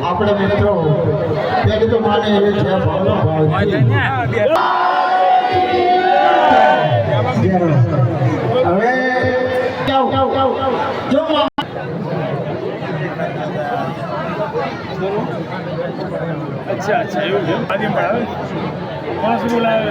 આપણે મિત્રો તે કીધું માને એવી છે ભાવનો ભાવ હવે જો અચ્છા અચ્છા એવું છે. આદિમ પણ આવે? પાંચ બોલાવે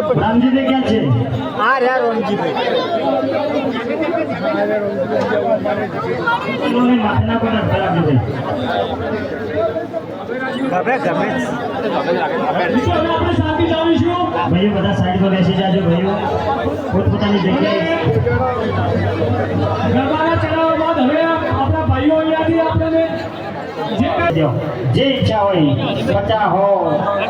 રામજીભાઈ રામજીભાઈ ક્યાં છે? હા રે રણજીભાઈ એનું માથના પર રામજીભાઈ ગમે ગમે ભાઈઓ બધા સાઈડ પર બેસી જાજો ભાઈઓ. પોતપોતાની જગ્યાએ. ગરબાના ચડાવવા બાદ હવે આપણા ભાઈઓ અહીંયાથી આપણને જે જે ઈચ્છા હોય પચાસ હો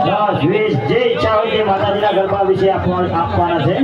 દસ વીસ જે ઈચ્છા હોય તે માતાજીના ગરબા વિશે આપવા- આપવાના છે.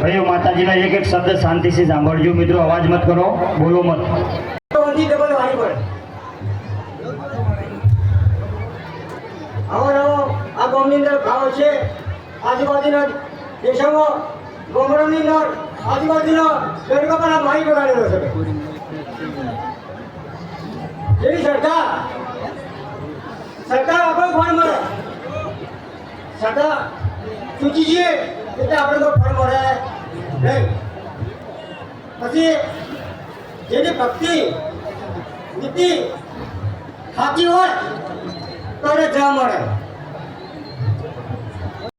માતાજીના એક એક શબ્દ શાંતિથી સાંભળજો. મિત્રો, અવાજ મત કરો. બોલો મત. આવો નવો આ ગામની અંદર ભાવ છે. આજુબાજુના દેશોમાં ગામડાની અંદર આજુબાજુના ગરબા પણ આ ભાઈ બગાડેલો છે. જેવી સરકાર સરકાર આપણો ફળ મળે. સરકાર ચૂકી એટલે આપણે તો ફળ મળે. નહીં પછી જેની ભક્તિ નીતિ સાચી હોય તો એને જવા મળે.